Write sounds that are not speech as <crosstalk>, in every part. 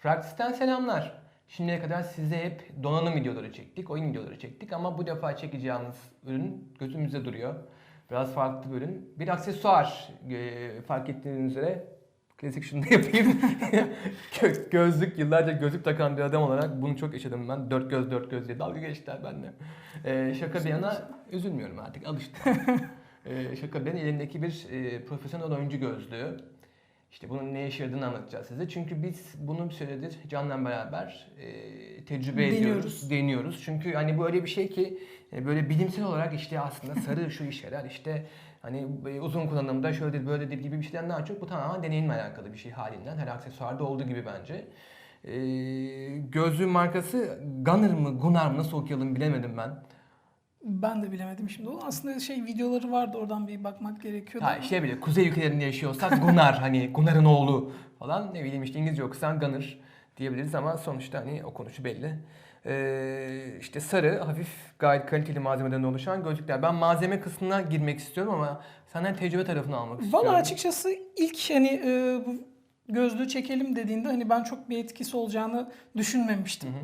Practice'ten selamlar. Şimdiye kadar size hep donanım videoları çektik, oyun videoları çektik ama bu defa çekeceğimiz ürün gözümüzde duruyor. Biraz farklı bir ürün. Bir aksesuar e, fark ettiğiniz üzere. Klasik şunu da yapayım. <laughs> Gö- gözlük, yıllarca gözlük takan bir adam olarak bunu çok yaşadım ben. Dört göz dört göz diye dalga geçtiler benimle. E, şaka bir yana üzülmüyorum artık, alıştım. <laughs> e, şaka yana elindeki bir e, profesyonel oyuncu gözlüğü. İşte bunun ne işe yaradığını anlatacağız size. Çünkü biz bunu bir süredir Can'la beraber e, tecrübe Deniyoruz. ediyoruz, deniyoruz. Çünkü hani bu öyle bir şey ki e, böyle bilimsel olarak işte aslında sarı şu işe yarar, işte hani e, uzun kullanımda şöyledir böyledir gibi bir şeyden daha çok bu tamamen deneyimle alakalı bir şey halinden. Her aksesuarda olduğu gibi bence. E, gözlüğün markası Gunner mı, Gunnar mı nasıl okuyalım bilemedim ben. Ben de bilemedim şimdi. Aslında şey videoları vardı oradan bir bakmak gerekiyordu. Ha ama- şey bile kuzey ülkelerinde yaşıyorsak Gunnar hani Gunnar'ın oğlu falan ne bileyim işte İngilizce okusan Gunnar diyebiliriz ama sonuçta hani o konuşu belli. Ee, işte sarı, hafif gayet kaliteli malzemeden oluşan gözlükler. Ben malzeme kısmına girmek istiyorum ama senden tecrübe tarafını almak istiyorum. Valla açıkçası ilk hani e, bu gözlüğü çekelim dediğinde hani ben çok bir etkisi olacağını düşünmemiştim. Hı hı.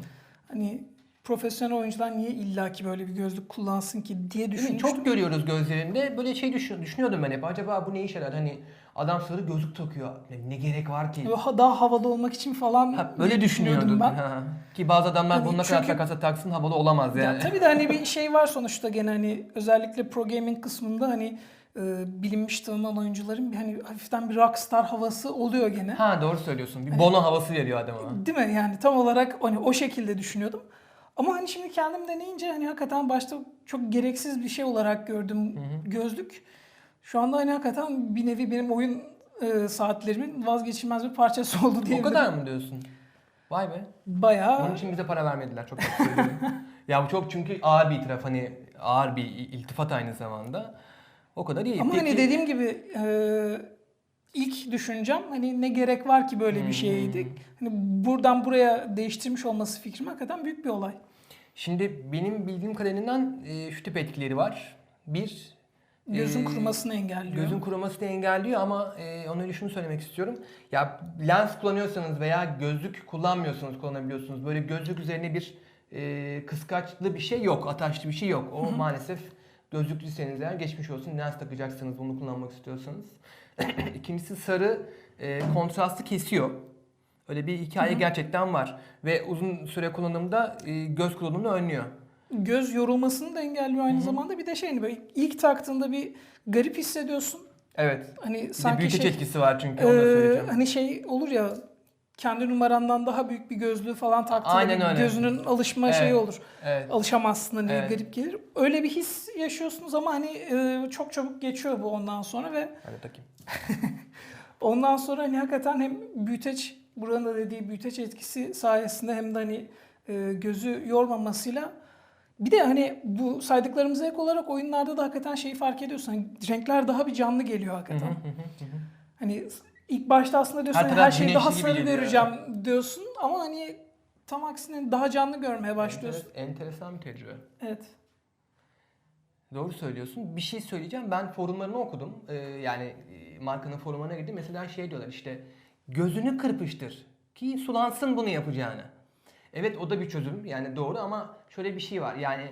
Hani profesyonel oyuncular niye illaki böyle bir gözlük kullansın ki diye düşünmüştüm. Çok görüyoruz gözlerinde. Böyle şey düşün, düşünüyordum ben hep. Acaba bu ne işe yarar? Hani adam sarı gözlük takıyor. Ne, ne gerek var ki? Böyle daha havalı olmak için falan Ha, böyle diye düşünüyordun. ben. Ha. Ki bazı adamlar Hani bunu ne kadar çünkü- takarsa taksın havalı olamaz yani. Ya tabii de hani bir <laughs> şey var sonuçta gene hani özellikle pro gaming kısmında hani e, bilinmiş tanınan oyuncuların bir hani hafiften bir rockstar havası oluyor gene. Ha doğru söylüyorsun. Bir Bono havası veriyor adama. Değil mi? Yani tam olarak hani o şekilde düşünüyordum. Ama hani şimdi kendim deneyince hani hakikaten başta çok gereksiz bir şey olarak gördüm gözlük. Şu anda hani hakikaten bir nevi benim oyun e, saatlerimin vazgeçilmez bir parçası oldu O diyebilirim. kadar mı diyorsun? Vay be. Bayağı Bunun için bize para vermediler çok <laughs> ya bu çok çünkü ağır bir itiraf hani ağır bir iltifat aynı zamanda. O kadar iyi. Ama hani Peki- dediğim gibi e, ilk düşüncem hani ne gerek var ki böyle bir şeydi. Hani buradan buraya değiştirmiş olması fikrim hakikaten büyük bir olay. Şimdi benim bildiğim kadarıyla e, şu tip etkileri var. Bir, Gözün e, kurumasını engelliyor. Gözün kurumasını engelliyor ama e, ona şunu söylemek istiyorum. Ya lens kullanıyorsanız veya gözlük kullanmıyorsanız kullanabiliyorsunuz. Böyle gözlük üzerine bir e, kıskaçlı bir şey yok, ataşlı bir şey yok. O maalesef gözlüklüyseniz eğer geçmiş olsun lens takacaksınız bunu kullanmak istiyorsanız. <clears throat> İkincisi sarı e, kontrastı kesiyor. Öyle bir hikaye gerçekten var ve uzun süre kullanımda e, göz kuruluğunu önlüyor. Göz yorulmasını da engelliyor aynı zamanda. Bir de şey hani böyle ilk taktığında bir garip hissediyorsun. Evet. Hani Bir sanki büyüteç şey, etkisi var çünkü onu söyleyeceğim. hani şey olur ya kendi numarandan daha büyük bir gözlüğü falan taktığında gözünün alışma Evet. şeyi olur. Evet. Alışamazsın hani Evet. garip gelir. Öyle bir his yaşıyorsunuz ama hani e, çok çabuk geçiyor bu ondan sonra ve Hadi takayım. <laughs> ondan sonra hani hakikaten hem büyüteç buranın da dediği büyüteç etkisi sayesinde hem de hani e, gözü yormamasıyla bir de hani bu saydıklarımıza ek olarak oyunlarda da hakikaten şeyi fark ediyorsun. Hani renkler daha bir canlı geliyor hakikaten. Hani ilk başta aslında diyorsun Her taraf her şeyi daha sarı geliyor. göreceğim diyorsun ama hani tam aksine daha canlı görmeye başlıyorsun. Enteres- enteresan bir tecrübe. Evet. Doğru söylüyorsun. Bir şey söyleyeceğim. Ben forumlarını okudum. Ee, yani e, markanın forumlarına girdim. Mesela şey diyorlar işte gözünü kırpıştır ki sulansın bunu yapacağını. Evet o da bir çözüm. Yani doğru ama şöyle bir şey var. Yani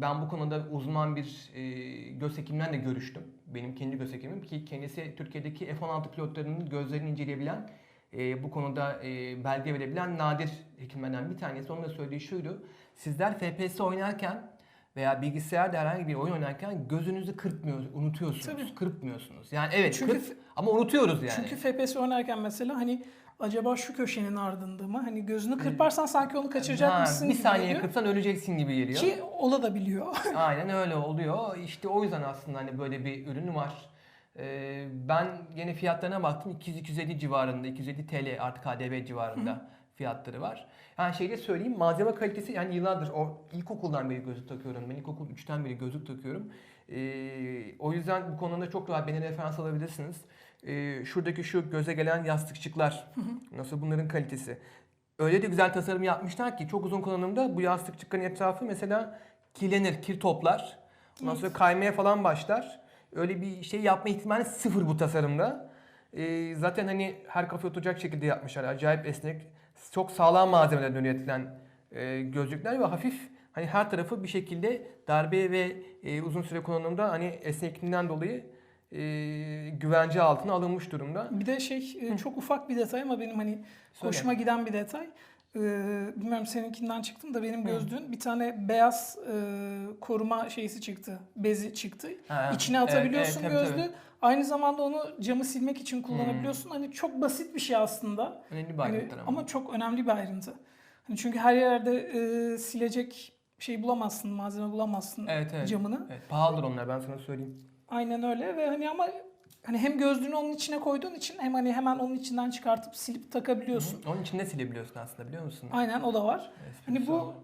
ben bu konuda uzman bir e, göz hekimle de görüştüm. Benim kendi göz hekimim ki kendisi Türkiye'deki F-16 pilotlarının gözlerini inceleyebilen e, bu konuda e, belge verebilen nadir hekimlerden bir tanesi. Onun da söylediği şuydu. Sizler FPS oynarken veya bilgisayarda herhangi bir oyun oynarken gözünüzü kırpmıyor, unutuyorsunuz. Tabii. Kırpmıyorsunuz. Yani evet Çünkü kırp ama unutuyoruz yani. Çünkü FPS oynarken mesela hani acaba şu köşenin ardında mı? Hani gözünü kırparsan sanki onu kaçıracakmışsın Ha, bir gibi saniye geliyor. kırpsan öleceksin gibi geliyor. Ki ola da biliyor. <laughs> Aynen öyle oluyor. İşte o yüzden aslında hani böyle bir ürün var. Ee, ben yine fiyatlarına baktım. 200-250 civarında, 250 TL artık KDV civarında fiyatları var. Yani şeyde söyleyeyim malzeme kalitesi yani yıllardır o ilkokuldan beri gözlük takıyorum. Ben ilkokul 3'ten beri gözlük takıyorum. Ee, o yüzden bu konuda çok rahat beni referans alabilirsiniz. Ee, şuradaki şu göze gelen yastıkçıklar nasıl bunların kalitesi. Öyle de güzel tasarım yapmışlar ki çok uzun kullanımda bu yastıkçıkların etrafı mesela kirlenir, kir toplar. Ondan sonra kaymaya falan başlar. Öyle bir şey yapma ihtimali sıfır bu tasarımda. e, zaten hani her kafa oturacak şekilde yapmışlar. Acayip esnek, çok sağlam malzemelerden üretilen e, gözlükler ve hafif hani her tarafı bir şekilde darbeye ve e, uzun süre kullanımda hani esnekliğinden dolayı e, güvence altına alınmış durumda. Bir de şey e, çok ufak bir detay ama benim hani Söyle. hoşuma giden bir detay. Ee, bilmiyorum seninkinden çıktım da benim Hı. gözlüğün bir tane beyaz e, koruma şeysi çıktı. Bezi çıktı. Ha, İçine evet, atabiliyorsun evet, tabii, gözlüğü. tabii. Aynı zamanda onu camı silmek için kullanabiliyorsun. Hmm. Hani çok basit bir şey aslında. Önemli bir Hani, ayrıntılar ama. ama çok önemli bir ayrıntı. Hani çünkü her yerde e, silecek şey bulamazsın, malzeme bulamazsın Evet, evet. camını. Evet, pahalıdır onlar ben sana söyleyeyim. Aynen öyle ve hani ama hani hem gözlüğünü onun içine koyduğun için hem hani hemen onun içinden çıkartıp silip takabiliyorsun. Onun içinde silebiliyorsun aslında biliyor musun? Aynen o da var. Hani Esprisi bu o.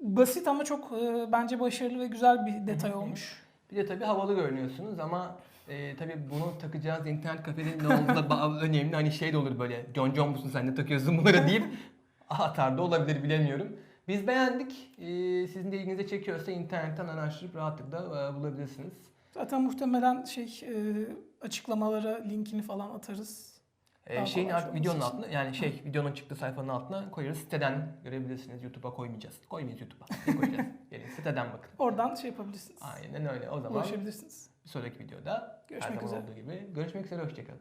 basit ama çok e, bence başarılı ve güzel bir detay Hı hı. olmuş. Bir de tabii havalı görünüyorsunuz ama e, tabii bunu takacağınız internet kafenin ne olduğu da <laughs> önemli. Hani şey de olur böyle John musun sen ne takıyorsun bunları deyip <laughs> atar da olabilir bilemiyorum. Biz beğendik. E, sizin de ilginize çekiyorsa internetten araştırıp rahatlıkla e, bulabilirsiniz. Zaten muhtemelen şey e, açıklamalara linkini falan atarız. E, Daha şeyin kolay alt- olması videonun için. altına yani şey videonun çıktığı sayfanın altına koyarız. Siteden görebilirsiniz. YouTube'a koymayacağız. Koymayız YouTube'a. Ne koyacağız? <laughs> Gelin siteden bakın. Oradan şey yapabilirsiniz. Aynen öyle. O zaman Ulaşabilirsiniz. bir sonraki videoda Görüşmek her zaman üzere. olduğu gibi görüşmek üzere. Hoşçakalın.